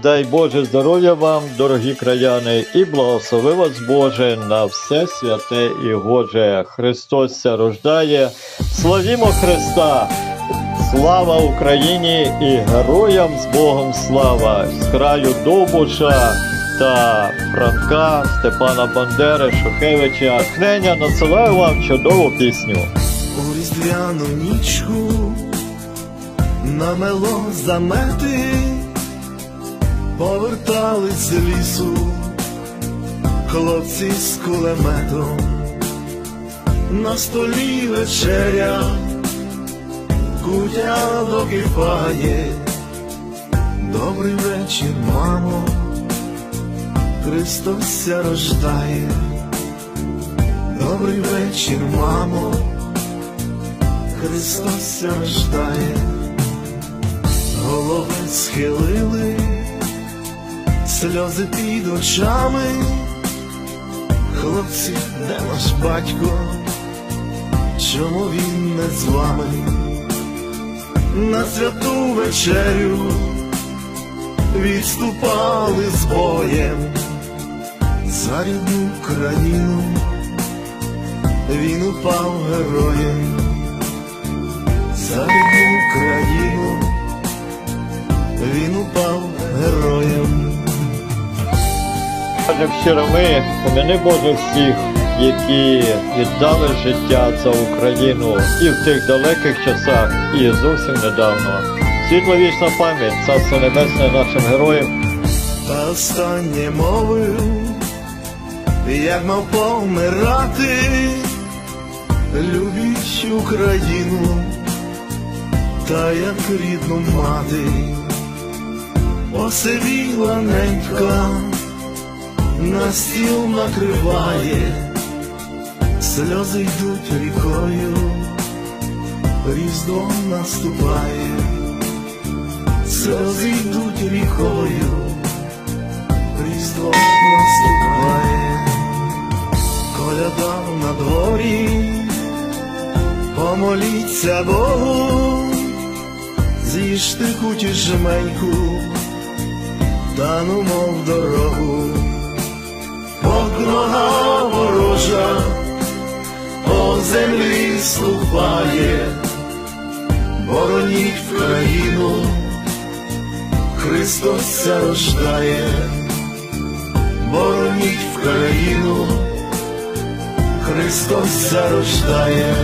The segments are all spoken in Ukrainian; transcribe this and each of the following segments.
Дай Боже здоров'я вам, дорогі краяни, і благослови вас Боже на все святе і Боже. Христос ся рождає. Славімо Христа! Слава Україні і героям з Богом слава! З краю Довбуша та Франка, Степана Бандери, Шухевича. Хнення надсилаю вам чудову пісню. У різдвяну нічку намело замети, повертались з лісу хлопці з кулеметом, на столі вечеря, кутя докипає. Добрий вечір, мамо, Христос ся рождає. Добрий вечір, мамо. Христос ся рождає, голови схилили, сльози під очами, хлопці, де наш батько, чому він не з вами? На святу вечерю відступали з боєм за рідну країну, він упав героєм за рідну Україну він упав героєм. Щиро ми, помяни Боже всіх, які віддали життя за Україну і в тих далеких часах, і зовсім недавно. Світло вічна пам'ять, царство небесне нашим героям. Та останнє мовив, як мав помирати, любіть Україну, та як рідну мати, посивіла ненька, на стіл накриває, сльози йдуть рікою, різдво наступає, сльози йдуть рікою. Різдво наступає, коляда на дворі, помоліться Богу, з'їжте куті жменьку, та ну мов дорогу, нога ворожа, по землі ступає, бороніть країну. Христос рождає, бороніть в країну, Христос рождає,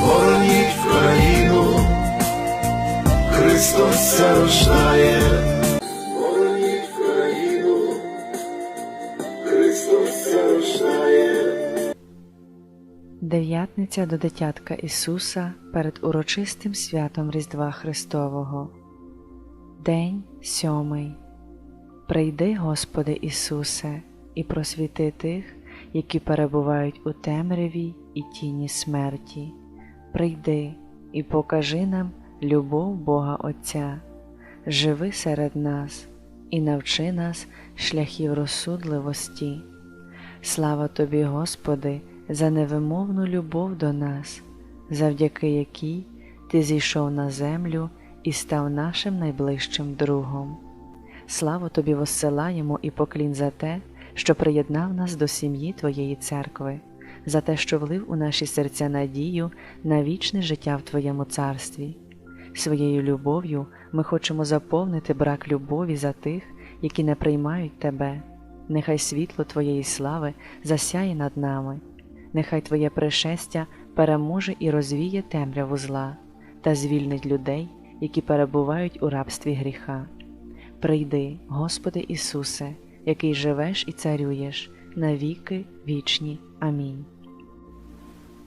бороніть в країну, Христос рождає, Дев'ятниця до дитятка Ісуса перед урочистим святом Різдва Христового. День сьомий. Прийди, Господи Ісусе, і просвіти тих, які перебувають у темряві і тіні смерті. Прийди і покажи нам любов Бога Отця, живи серед нас і навчи нас шляхів розсудливості. Слава тобі, Господи, за невимовну любов до нас, завдяки якій Ти зійшов на землю і став нашим найближчим другом. Славу тобі воссилаємо і поклін за те, що приєднав нас до сім'ї Твоєї церкви, за те, що влив у наші серця надію на вічне життя в Твоєму царстві. Своєю любов'ю ми хочемо заповнити брак любові за тих, які не приймають Тебе. Нехай світло Твоєї слави засяє над нами, нехай Твоє пришестя переможе і розвіє темряву зла та звільнить людей, які перебувають у рабстві гріха. Прийди, Господи Ісусе, який живеш і царюєш на віки вічні. Амінь.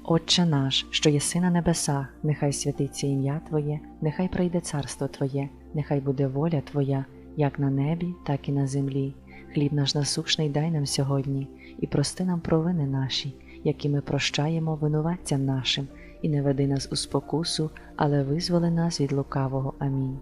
Отче наш, що єси на небесах, нехай святиться ім'я Твоє, нехай прийде царство Твоє, нехай буде воля Твоя, як на небі, так і на землі. Хліб наш насушний дай нам сьогодні, і прости нам провини наші, які ми прощаємо винуватцям нашим, і не веди нас у спокусу, але визволи нас від лукавого. Амінь.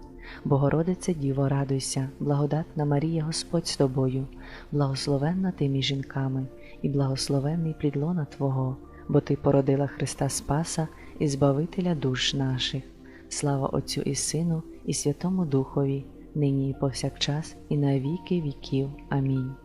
Богородице Діво, радуйся, благодатна Марія Господь з тобою, благословенна ти між жінками, і благословенний плід лона Твого, бо Ти породила Христа Спаса і Збавителя душ наших. Слава Отцю і Сину, і Святому Духові, нині і повсякчас, і на віки віків. Амінь.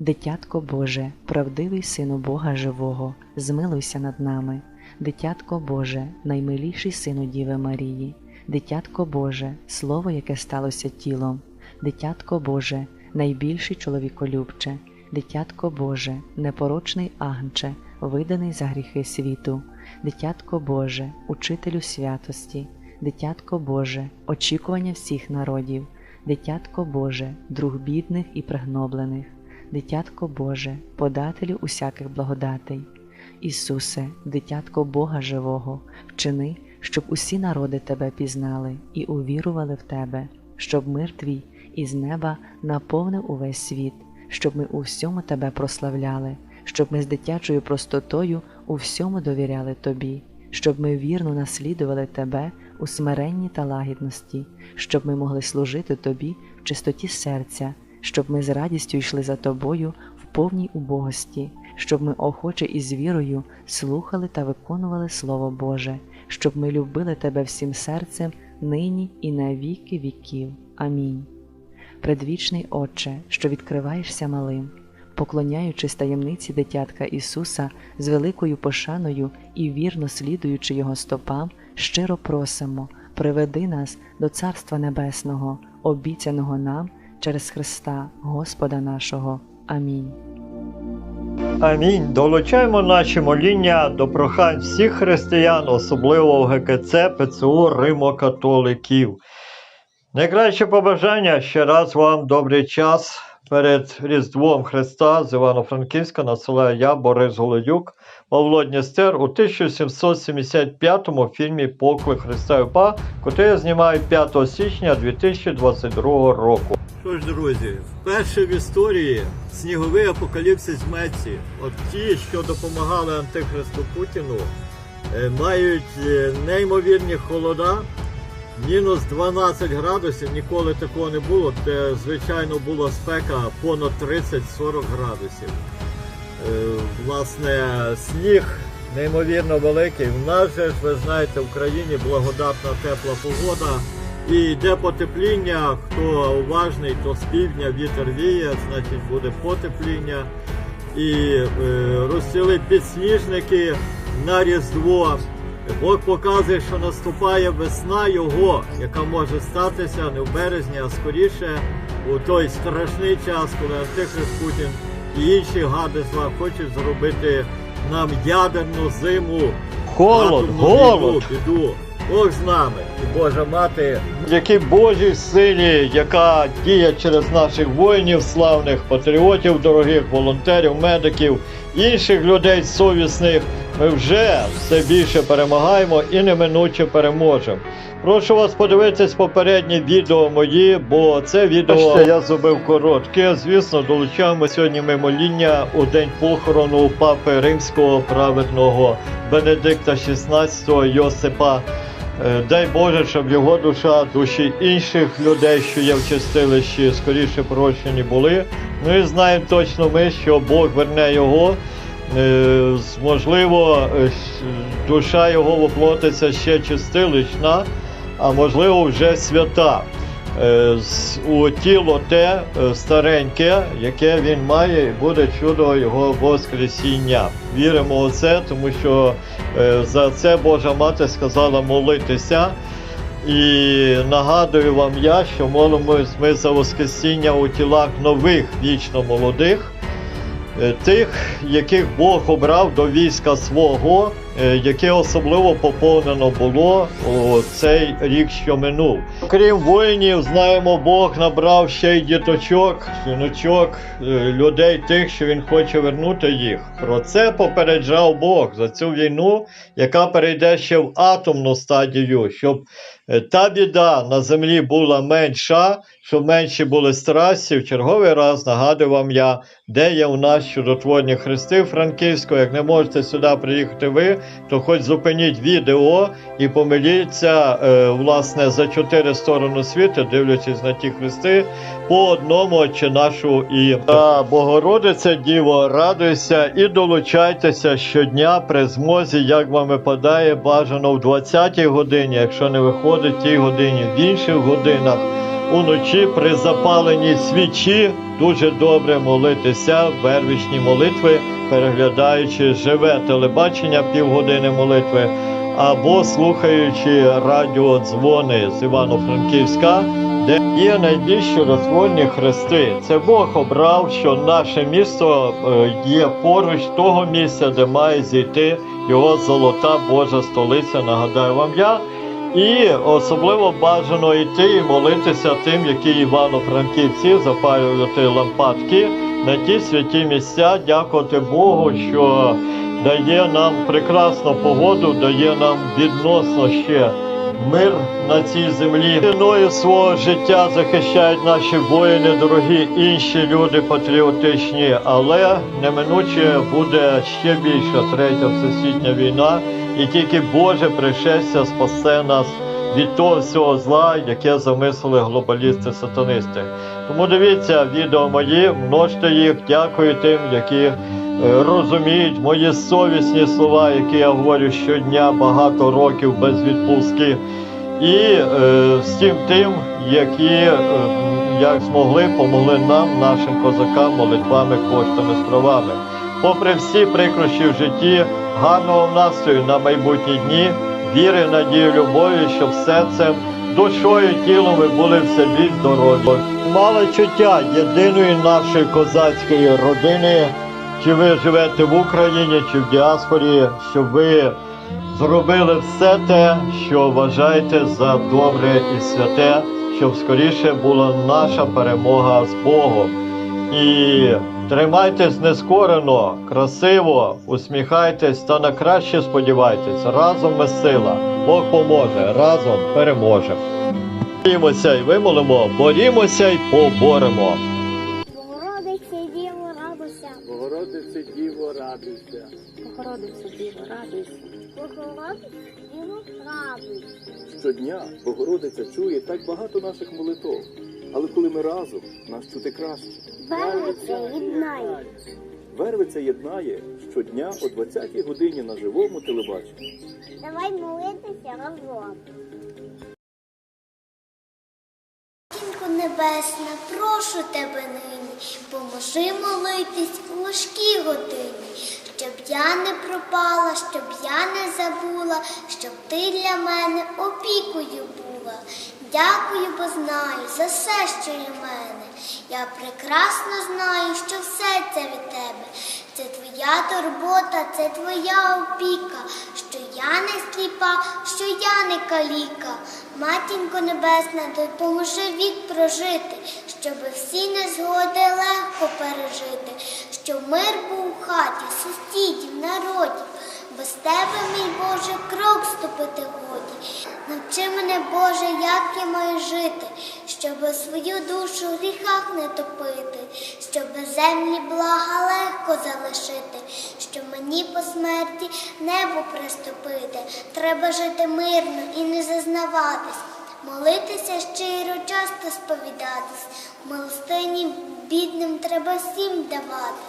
Дитятко Боже, правдивий Сину Бога Живого, змилуйся над нами. Дитятко Боже, наймиліший Сину Діви Марії, Дитятко Боже, Слово, яке сталося тілом, Дитятко Боже, найбільший чоловіколюбче, Дитятко Боже, непорочний агнче, виданий за гріхи світу, Дитятко Боже, учителю святості, Дитятко Боже, очікування всіх народів, Дитятко Боже, друг бідних і пригноблених. Дитятко Боже, подателю усяких благодатей. Ісусе, дитятко Бога живого, вчини, щоб усі народи Тебе пізнали і увірували в Тебе, щоб мир Твій із неба наповнив увесь світ, щоб ми у всьому Тебе прославляли, щоб ми з дитячою простотою у всьому довіряли Тобі, щоб ми вірно наслідували Тебе у смиренні та лагідності, щоб ми могли служити Тобі в чистоті серця щоб ми з радістю йшли за тобою в повній убогості, щоб ми охоче і з вірою слухали та виконували Слово Боже, щоб ми любили Тебе всім серцем нині і на віки віків. Амінь. Предвічний Отче, що відкриваєшся малим, поклоняючись таємниці дитятка Ісуса з великою пошаною і вірно слідуючи Його стопам, щиро просимо, приведи нас до Царства Небесного, обіцяного нам через Христа Господа нашого. Амінь. Амінь. Долучаємо наші моління до прохань всіх християн, особливо в ГКЦ ПЦУ Римокатоликів. Найкраще побажання ще раз вам добрий час перед Різдвом Христа з Івано-Франківська насилаю я, Борис Голодюк, Павло Дністер у 1775 фільмі Поклик Христа і УПА, котрий я знімаю 5 січня 2022 року. Що ж, друзі, вперше в історії сніговий апокаліпсис в Меці. От ті, що допомагали Антихристу Путіну, е, мають е, неймовірні холода. Мінус 12 градусів, ніколи такого не було, де звичайно була спека понад 30-40 градусів. Е, Власне, сніг неймовірно великий. В нас же ви знаєте, в країні благодатна тепла погода. І йде потепління. Хто уважний, то з півдня вітер віє, значить буде потепління. І е, розцвіли підсніжники на Різдво. Бог показує, що наступає весна його, яка може статися не в березні, а скоріше у той страшний час, коли Антихрист Путін і інші гади зла хочуть зробити нам ядерну зиму. Холод, атомну голод. війну, біду. Бог з нами і Божа мати. Які Божій силі, яка діє через наших воїнів, славних патріотів, дорогих волонтерів, медиків, інших людей совісних, ми вже все більше перемагаємо і неминуче переможемо. Прошу вас подивитись попередні відео мої, бо це відео Бачите, я зробив коротке. Звісно, долучаємо сьогодні ми моління у день похорону папи римського праведного Бенедикта XVI Йосипа. Е, Дай Боже, щоб його душа, душі інших людей, що є в чистилищі, скоріше прощені були. Ну і знаємо точно ми, що Бог верне його. Е, Можливо, е, душа його воплотиться ще чистилищна, а можливо вже свята. Е, У тіло те е, стареньке, яке він має, і буде чудо його Воскресіння. Віримо у це, тому що е, за це Божа Мати сказала молитися. І нагадую вам я, що молимось ми за Воскресіння у тілах нових вічно молодих, тих, яких Бог обрав до війська свого, яке особливо поповнено було у цей рік, що минув. Крім воїнів, знаємо, Бог набрав ще й діточок, жіночок, е, людей тих, що він хоче вернути їх. Про це попереджав Бог за цю війну, яка перейде ще в атомну стадію, щоб е, та біда на землі була менша, щоб менші були страсті. В черговий раз нагадую вам я, де є у нас чудотворні хрести Франківського. Як не можете сюди приїхати ви, то хоч зупиніть відео і помиліться е, власне за чотири сторони світу, дивлячись на ті хрести, по одному чи нашу і та Богородице Діво, радуйся і долучайтеся щодня при змозі, як вам випадає, бажано в 20-й годині, якщо не виходить в тій годині, в інших годинах. Уночі при запаленні свічі дуже добре молитися вервічні молитви, переглядаючи живе телебачення півгодини молитви, або слухаючи радіодзвони з Івано-Франківська, де є найбільш чудотворні хрести. Це Бог обрав, що наше місто е, є поруч того місця, де має зійти його золота Божа столиця. Нагадаю вам я. І особливо бажано йти і молитися тим, які Івано-Франківці запалювати лампадки на ті святі місця, дякувати Богу, що дає нам прекрасну погоду, дає нам відносно ще мир на цій землі. Ціною свого життя захищають наші воїни, дорогі інші люди патріотичні, але неминуче буде ще більша третя всесвітня війна, і тільки Боже пришестя спасе нас від того всього зла, яке замислили глобалісти-сатанисти. Тому дивіться відео мої, множте їх, дякую тим, які розуміють мої совісні слова, які я говорю щодня багато років без відпустки. І е, всім тим, які е, як змогли, помогли нам, нашим козакам, молитвами, коштами, справами. Попри всі прикрощі в житті, гарного настрою на майбутні дні, віри, надії, любові, щоб серцем, душою, тілом ви були все більш здорові. Мали чуття єдиної нашої козацької родини, чи ви живете в Україні, чи в діаспорі, щоб ви зробили все те, що вважаєте за добре і святе, щоб скоріше була наша перемога з Богом. І тримайтесь нескорено, красиво, усміхайтесь та на краще сподівайтесь. Разом ми сила. Бог поможе, разом переможемо. Борімося і вимолимо, борімося й поборемо. Щодня Богородиця чує так багато наших молитов. Але коли ми разом, нас чути краще. Вервиця єднає. Вервиця єднає щодня о 20-й годині на живому телебаченні. Давай молитися разом. Небесна, прошу тебе нині, поможи молитись у важкій годині, щоб я не пропала, щоб я не забула, щоб ти для мене опікою була. Дякую, бо знаю за все, що в мене. Я прекрасно знаю, що все це від тебе. Це твоя турбота, це твоя опіка, що я не сліпа, що я не каліка. Матінко Небесна, допоможи вік прожити, щоб всі незгоди легко пережити, щоб мир був у хаті, сусідів, народів. Без тебе, мій Боже, крок ступити годі. Навчи мене, Боже, як я маю жити, щоб свою душу в гріхах не топити, щоб землі блага легко залишити, щоб мені по смерті небо приступити. Треба жити мирно і не зазнаватись. Молитися щиро, часто сповідатись, милостині бідним треба всім давати.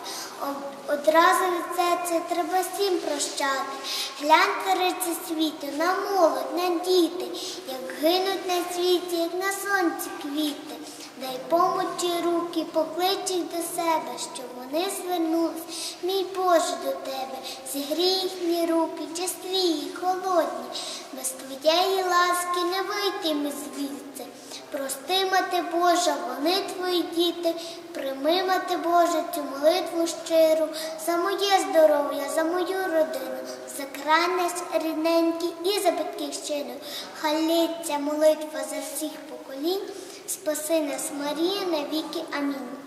Одразу від серця треба всім прощати. Гляньте речі світу на молодь, на діти, як гинуть на світі, як на сонці квіти. Дай помочі руки, поклич їх до себе, щоб вони звернулись, мій Боже, до тебе, зігрій їхні руки, частві і холодні, без твоєї ласки не вийти ми звідси. Прости, мати Божа, вони твої діти, прийми, мати Божа, цю молитву щиру, за моє здоров'я, за мою родину, за край наш рідненький і за батьківщину. Хай лється молитва за всіх поколінь, спаси нас, Марія, навіки. Амінь.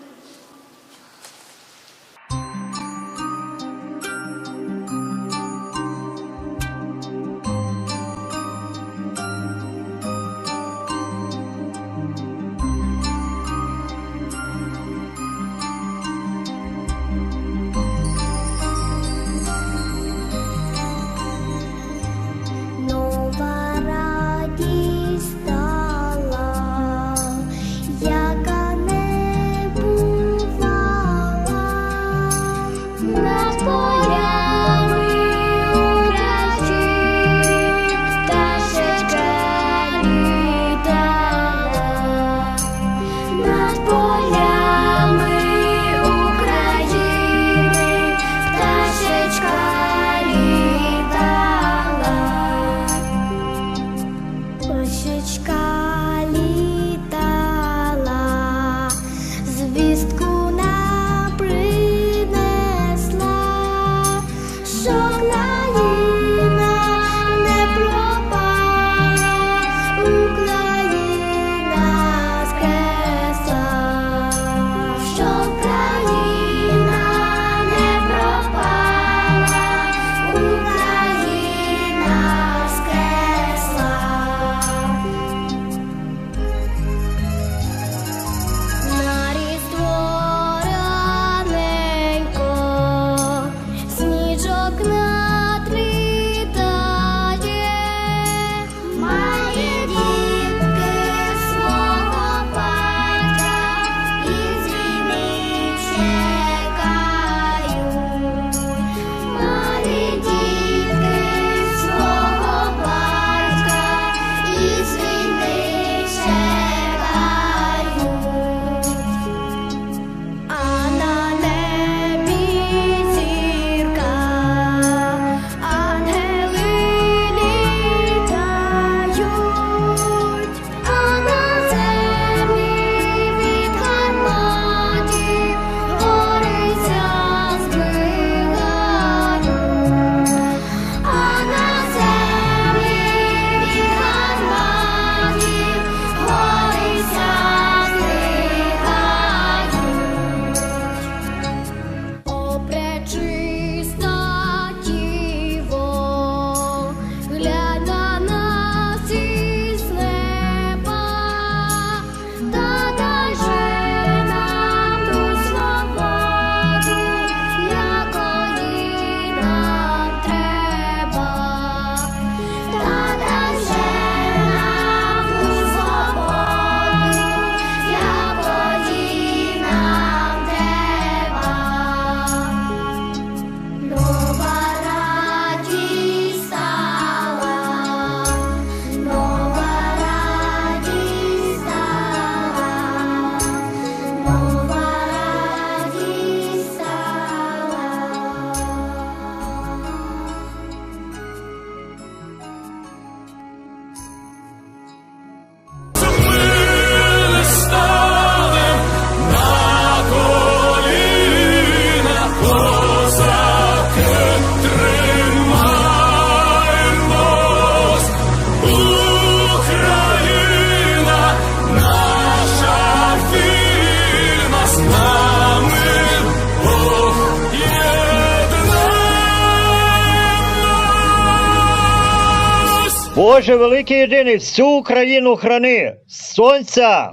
Боже великий єдиний, всю Україну храни, сонця,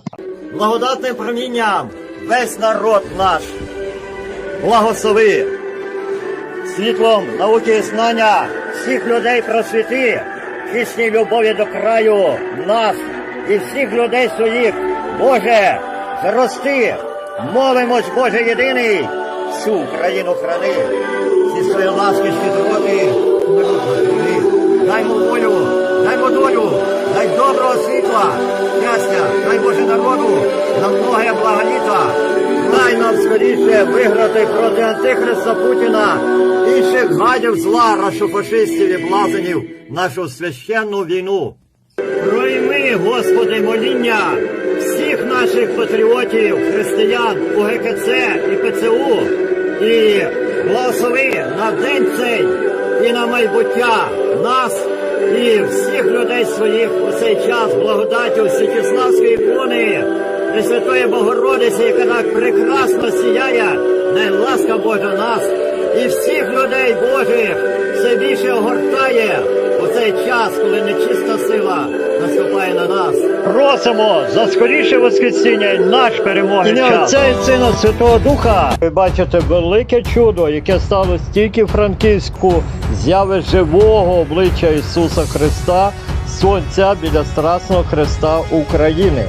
благодатним промінням, весь народ наш, благослови, світлом науки і знання всіх людей просвіти, чесній любові до краю нас і всіх людей своїх, Боже, зрости, молимось, Боже єдиний, всю Україну храни, зі своєї ласки щедроти, благослови. Даймо волю, даймо долю, дай доброго світла, щастя, дай Боже народу, на многое благоліта. Дай нам скоріше виграти проти Антихриста Путіна, інших гадів зла, рашофашистів і блазенів нашу священну війну. Пройми, Господи, моління всіх наших патріотів, християн у ГКЦ і ПЦУ. І благослови на день цей і на майбуття нас і всіх людей своїх у цей час благодаттю Січеславської ікони Пресвятої Богородиці, яка так прекрасно сіяє, дай ласка Божа нас і всіх людей Божих все більше огортає у цей час, коли нечиста сила. Просимо за скоріше воскресіння і наш перемоги. Ім'я Отця і Сина Святого Духа. Ви бачите велике чудо, яке сталося тільки в Франківську, зяви живого обличчя Ісуса Христа, Сонця біля Страсного Христа України.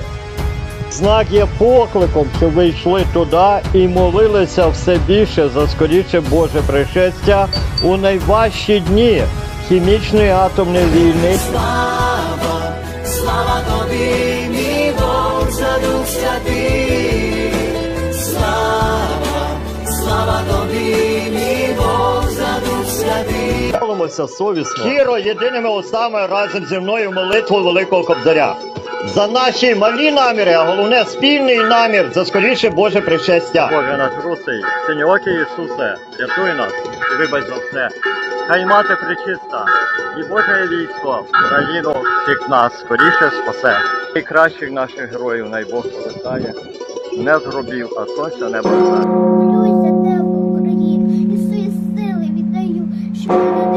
Знак є покликом, щоб ви йшли туди і молилися все більше за скоріше Боже пришестя у найважчі дні хімічної атомної війни. Слава, слава тобі, Молимося совісно. Щиро єдиними устами разом зі мною молитву Великого Кобзаря. За наші малі наміри, а головне спільний намір за скоріше Боже пришестя. Боже наш русий, синьоокий Ісусе, рятуй нас і вибач за все. Хай мати причиста, і Боже військо, країну всіх нас скоріше спасе. І кращих наших героїв най Бог повертає, не з гробів, а сонця не бажає. Молюсь за